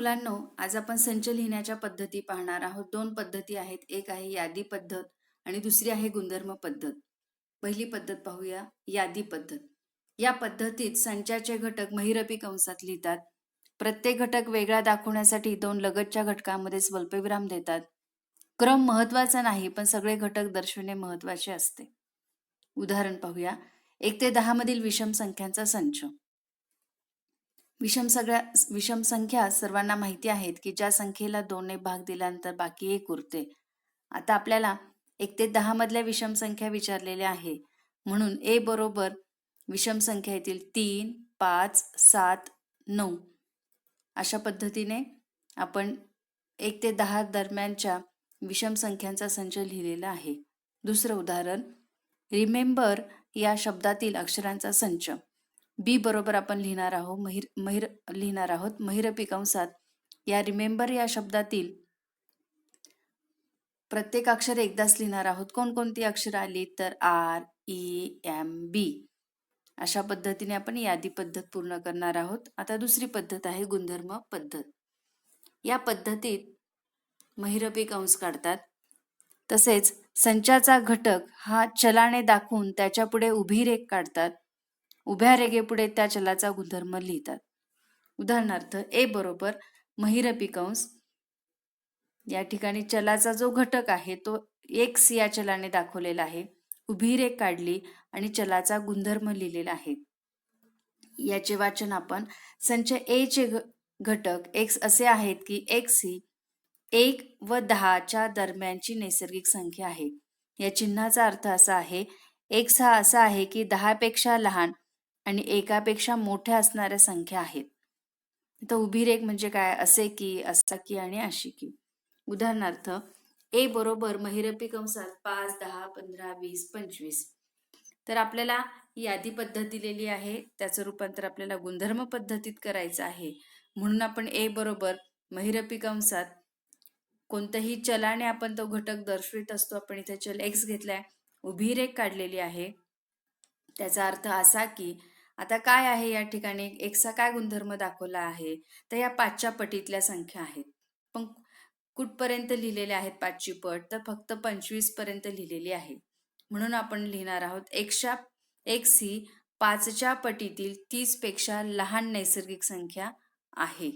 मुलांनो आज आपण संच लिहिण्याच्या पद्धती पाहणार आहोत. दोन पद्धती आहेत. एक आहे यादी पद्धत आणि दुसरी आहे गुणधर्म पद्धत. पहिली पद्धत पाहूया यादी पद्धत. या पद्धतीत संचाचे घटक महिरपी कंसात लिहितात. प्रत्येक घटक वेगळा दाखवण्यासाठी दोन लगतच्या घटकांमध्ये स्वल्पविराम देतात. क्रम महत्त्वाचा नाही पण सगळे घटक दर्शविणे महत्त्वाचे असते. उदाहरण पाहूया. एक ते दहा मधील विषम संख्यांचा संच. विषम सगळ्या विषम संख्या सर्वांना माहिती आहेत की ज्या संख्येला दोनने भाग दिल्यानंतर बाकी एक उरते. आता आपल्याला एक ते दहा मधल्या विषम संख्या विचारलेल्या आहे. म्हणून ए बरोबर विषम संख्या येतील तीन पाच सात नऊ. अशा पद्धतीने आपण एक ते दहा दरम्यानच्या विषम संख्यांचा संच लिहिलेला आहे. दुसरं उदाहरण रिमेंबर या शब्दातील अक्षरांचा संच. बी बरोबर आपण लिहिणार आहोत महिर महिर लिहिणार आहोत महिरपी कंसात या रिमेंबर या शब्दातील प्रत्येक अक्षर एकदाच लिहिणार आहोत. कोणकोणती अक्षर आली तर आर ई एम बी अशा पद्धतीने आपण यादी पद्धत पूर्ण करणार आहोत. आता दुसरी पद्धत आहे गुणधर्म पद्धत. या पद्धतीत महिरपी कंस काढतात. तसेच संचाचा घटक हा चलाने दाखवून त्याच्यापुढे उभी रेख काढतात. उभ्या रेगेपुढे त्या चलाचा गुणधर्म लिहितात. उदाहरणार्थ ए बरोबर महिरपी कंस या ठिकाणी चलाचा जो घटक आहे तो एक्स या चलाने दाखवलेला आहे. उभी रेख काढली आणि चलाचा गुणधर्म लिहिलेला आहे. याचे वाचन आपण संच ए चे घटक एक्स असे आहेत की एक्स ही एक व दहाच्या दरम्यानची नैसर्गिक संख्या आहे. या चिन्हाचा अर्थ असा आहे एक्स हा असा आहे की दहापेक्षा लहान आणि एकापेक्षा मोठ्या असणाऱ्या संख्या आहेत. तर उभी रेख म्हणजे काय? असे की असा की आणि अशी की. उदाहरणार्थ ए बरोबर महिरपी कंसात पाच दहा पंधरा वीस पंचवीस. तर आपल्याला यादी पद्धत दिलेली आहे. त्याचं रूपांतर आपल्याला गुणधर्म पद्धतीत करायचं आहे. म्हणून आपण ए बरोबर महिरपी कंसात कोणत्याही चलाने आपण तो घटक दर्शवित असतो. आपण इथे चल एक्स घेतलाय. उभी रेख काढलेली आहे. त्याचा अर्थ असा की आता काय आहे या ठिकाणी? एक्सचा काय गुणधर्म दाखवला आहे? तर या पाचच्या पटीतल्या संख्या आहेत. पण कुठपर्यंत लिहिलेल्या आहेत पाचची पट? तर फक्त पंचवीसपर्यंत लिहिलेली आहे. म्हणून आपण लिहिणार आहोत एकशा एक्स ही पाचच्या पटीतील तीसपेक्षा लहान नैसर्गिक संख्या आहे.